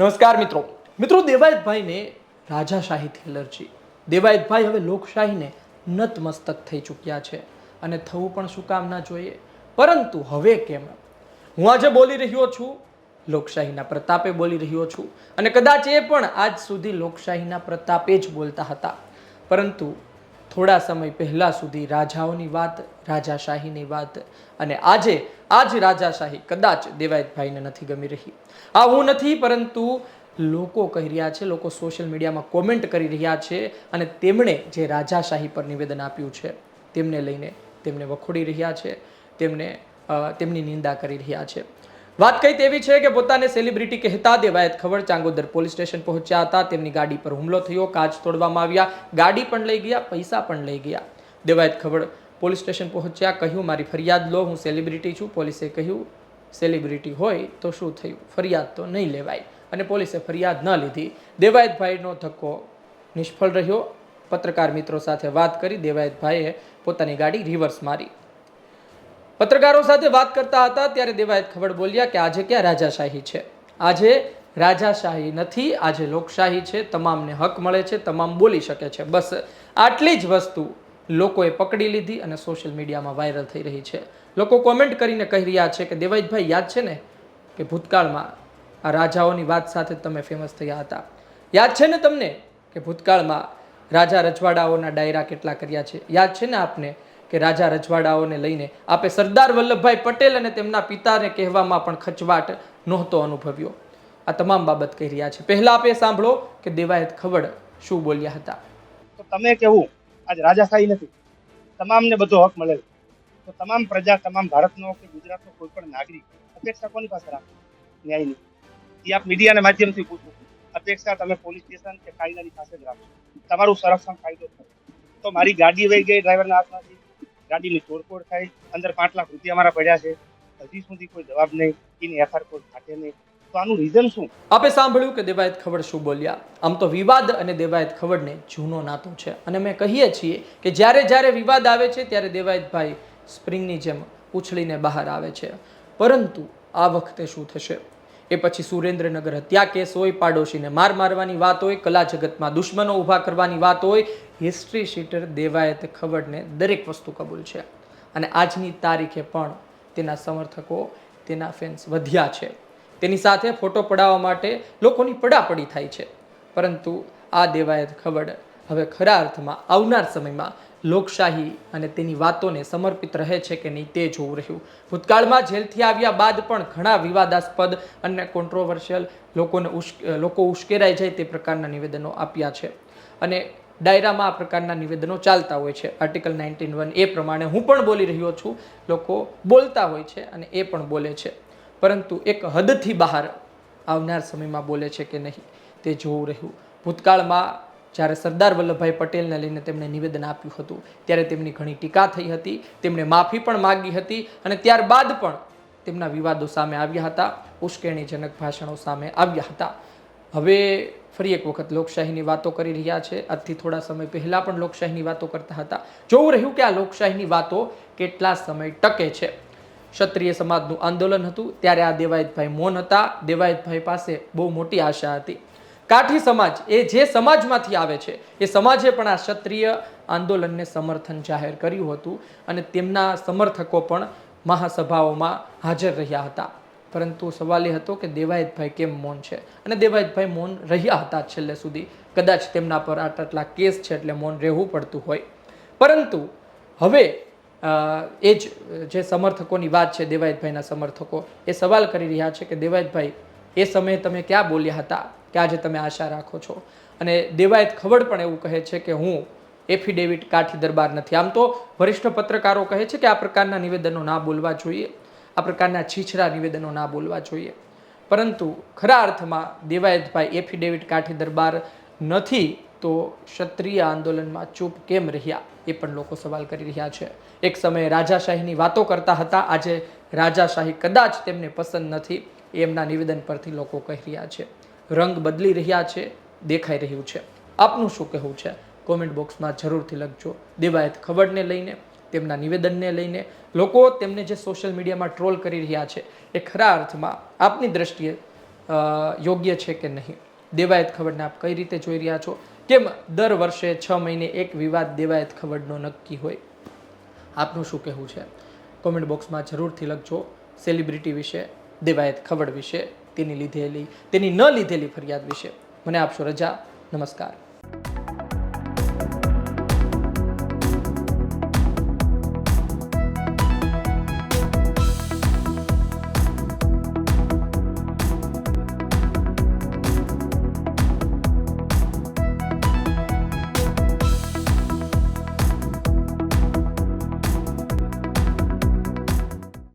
નમસ્કાર મિત્રો. મિત્રો, દેવાયતભાઈને રાજાશાહીથી એલર્જી. દેવાયતભાઈ હવે લોકશાહીને નતમસ્તક થઈ ચૂક્યા છે અને થવું પણ શું કામ ના જોઈએ? પરંતુ હવે કેમ? હું આજે બોલી રહ્યો છું, લોકશાહીના પ્રતાપે બોલી રહ્યો છું અને કદાચ એ પણ આજ સુધી લોકશાહીના પ્રતાપે જ બોલતા હતા. પરંતુ થોડા સમય પહેલાં સુધી રાજાઓની વાત, રાજાશાહીની વાત અને આજે આ જ રાજાશાહી કદાચ દેવાયતભાઈને નથી ગમી રહી. આ હું નથી, પરંતુ લોકો કહી રહ્યા છે, લોકો સોશિયલ મીડિયામાં કોમેન્ટ કરી રહ્યા છે અને તેમણે જે રાજાશાહી પર નિવેદન આપ્યું છે, તેમને લઈને તેમને વખોડી રહ્યા છે, તેમને તેમની નિંદા કરી રહ્યા છે. વાત કઈ તેવી છે કે પોતાને સેલિબ્રિટી કહેતા દેવાયત ખબર? ચાંગોદર પોલીસ સ્ટેશન પહોંચ્યા હતા. તેમની ગાડી પર હુમલો થયો. કાચ તોડવામાં આવ્યા. ગાડી પણ લઈ ગયા, પૈસા પણ લઈ ગયા. દેવાયત ખબર, પોલીસ સ્ટેશન પહોંચ્યા, કહ્યું, મારી ફરિયાદ લો, હું સેલિબ્રિટી છું. પોલીસે કહ્યું સેલિબ્રિટી હોય તો શું થયું? ફરિયાદ તો નહીં લેવાય. અને પોલીસે ફરિયાદ ન લીધી. દેવાયતભાઈનો ધક્કો નિષ્ફળ રહ્યો. પત્રકાર મિત્રો સાથે વાત કરી દેવાયતભાઈએ પોતાની ગાડી રિવર્સ મારી. પત્રકારો સાથે વાત કરતા હતા ત્યારે દેવાયત ખબર બોલ્યા કે આજે ક્યાં રાજાશાહી છે? આજે રાજાશાહી નથી, આજે લોકશાહી છે, તમામને હક મળે છે, તમામ બોલી શકે છે. બસ આટલી જ વસ્તુ લોકોએ પકડી લીધી અને સોશિયલ મીડિયામાં વાયરલ થઈ રહી છે. લોકો કોમેન્ટ કરીને કહી રહ્યા છે કે દેવાયતભાઈ, યાદ છે ને કે ભૂતકાળમાં આ રાજાઓની વાત સાથે તમે ફેમસ થયા હતા? યાદ છે ને તમને કે ભૂતકાળમાં રાજા રજવાડાઓના ડાયરા કેટલા કર્યા છે? યાદ છે ને આપને? કે રાજા રજવાડાઓને લઈને આપે સરદાર વલ્લભભાઈ પટેલ અને તેમના પિતાને કહેવામાં પણ ખચવાટ નહોતો અનુભવ્યો. આ તમામ બાબત કહી રહ્યા છે. પહેલા આપે સાંભળો કે દેવાયત ખવડ શું બોલ્યા હતા. તો તમે કેવું? આજ રાજાશાહી નથી. તમામને બધો હક મળે તો તમામ પ્રજા, તમામ ભારતનો કે ગુજરાતનો કોઈ પણ નાગરિક અપેક્ષા કોની પાસે રાખે? ન્યાયની. એ આપ મીડિયાના માધ્યમથી પૂછો. અપેક્ષા તમે પોલીસ સ્ટેશન કે કાયદાની પાસે જ રાખો. તમારું સંરક્ષણ કાયદો થાય. તો મારી ગાડી વહી ગઈ, ડ્રાઈવરના હાથમાંથી. ગાડીની તોડફોડ થાય અંદર પાંચ લાખ રૂપિયા મારા પડ્યા છે. હજી સુધી કોઈ જવાબ નહીં, એની એફઆર કોઈ ફાટે નહીં. આપે સાંભળ્યું કે દેવાયત ખવડ શું બોલ્યા? આમ તો વિવાદ અને દેવાયત ખવડને જૂનો નાતો છે. અને અમે કહીએ છીએ કે જ્યારે જ્યારે વિવાદ આવે છે, ત્યારે દેવાયતભાઈ સ્પ્રિંગની જેમ ઉછળીને બહાર આવે છે. પરંતુ આ વખતે શું થશે? એ પછી સુરેન્દ્રનગર હત્યા કેસ હોય, પાડોશીને માર મારવાની વાત હોય, કલા જગતમાં દુશ્મનો ઊભા કરવાની વાત હોય હિસ્ટ્રી શીટર દેવાયત ખવડને દરેક વસ્તુ કબૂલ છે. અને આજની તારીખે પણ તેના સમર્થકો, તેના ફેન્સ વધ્યા છે. તેની સાથે ફોટો પડાવવા માટે લોકોની પડાપડી થાય છે. પરંતુ આ દેવાયત ખવડ હવે ખરા અર્થમાં આવનાર સમયમાં લોકશાહી અને તેની વાતોને સમર્પિત રહે છે કે નહીં તે જોવું રહ્યું. ભૂતકાળમાં જેલથી આવ્યા બાદ પણ ઘણા વિવાદાસ્પદ અને કોન્ટ્રોવર્શિયલ લોકોને ઉશ્ક, લોકો ઉશ્કેરાઈ જાય તે પ્રકારના નિવેદનો આપ્યા છે. અને ડાયરામાં આ પ્રકારના નિવેદનો ચાલતા હોય છે. આર્ટિકલ નાઇન્ટીન વન એ પ્રમાણે હું પણ બોલી રહ્યો છું. લોકો બોલતા હોય છે અને એ પણ બોલે છે. પરંતુ એક હદથી બહાર આવનાર સમયમાં બોલે છે કે નહીં, તે જોવું રહ્યું. ભૂતકાળમાં જ્યારે સરદાર વલ્લભભાઈ પટેલને લઈને તેમણે નિવેદન આપ્યું હતું, ત્યારે તેમની ઘણી ટીકા થઈ હતી, તેમણે માફી પણ માગી હતી અને ત્યારબાદ પણ તેમના વિવાદો સામે આવ્યા હતા, ઉશ્કેરણીજનક ભાષણો સામે આવ્યા હતા. હવે ફરી એક વખત લોકશાહીની વાતો કરી રહ્યા છે. આજથી થોડા સમય પહેલાં પણ લોકશાહીની વાતો કરતા હતા. જોવું રહ્યું કે આ લોકશાહીની વાતો કેટલા સમય ટકે છે. ક્ષત્રિય સમાજનું આંદોલન હતું. ત્યારે આ દેવાયતભાઈ મૌન હતા. દેવાયતભાઈ પાસે બહુ મોટી આશા હતી. કાઠી સમાજ એ જે સમાજમાંથી આવે છે, એ સમાજે પણ આ ક્ષત્રિય આંદોલનને સમર્થન જાહેર કર્યું હતું અને તેમના સમર્થકો પણ મહાસભાઓમાં હાજર રહ્યા હતા. પરંતુ સવાલ એ હતો કે દેવાયતભાઈ કેમ મૌન છે? અને દેવાયતભાઈ મૌન રહ્યા હતા છેલ્લે સુધી. કદાચ તેમના પર આટલા આટલા કેસ છે એટલે મૌન રહેવું પડતું હોય. પરંતુ હવે એ જ, જે સમર્થકોની વાત છે, દેવાયતભાઈના સમર્થકો, એ સવાલ કરી રહ્યા છે કે દેવાયતભાઈ, એ સમયે તમે ક્યાં બોલ્યા હતા? કે આજે તમે આશા રાખો છો? અને દેવાયત ખબર પણ એવું કહે છે કે હું એફિડેવિટ કાઠી દરબાર નથી. આમ તો વરિષ્ઠ પત્રકારો કહે છે કે આ પ્રકારના નિવેદનો ના બોલવા જોઈએ. આ પ્રકારના છીછરા નિવેદનો ના બોલવા જોઈએ. પરંતુ ખરા અર્થમાં દેવાયતભાઈ એફિડેવિટ કાઠી દરબાર નથી તો ક્ષત્રિય આંદોલનમાં ચૂપ કેમ રહ્યા? એ પણ લોકો સવાલ કરી રહ્યા છે. એક સમયે રાજાશાહીની વાતો કરતા હતા, આજે રાજાશાહી કદાચ તેમને પસંદ નથી, એમના નિવેદન પરથી લોકો કહી રહ્યા છે. રંગ બદલી રહ્યા છે, દેખાઈ રહ્યું છે. આપનું શું કહેવું છે? કોમેન્ટ બોક્સમાં જરૂરથી લખજો. દેવાયત ખબરને લઈને તેમના નિવેદનને લઈને લોકો તેમને જે સોશિયલ મીડિયામાં ટ્રોલ કરી રહ્યા છે એ ખરા અર્થમાં આપની દ્રષ્ટિએ યોગ્ય છે કે નહીં? દેવાયત ખબરને આપ કઈ રીતે જોઈ રહ્યા છો? કેમ દર વર્ષે છ મહિને એક વિવાદ દેવાયત ખબરનો નક્કી હોય? આપનું શું કહેવું છે? કોમેન્ટ બોક્સમાં જરૂરથી લખજો સેલિબ્રિટી વિશે, દેવાયત ખબર વિશે, તેની લીધેલી, તેની ન લીધેલી ફરિયાદ વિશે. મને આપશો રજા. નમસ્કાર.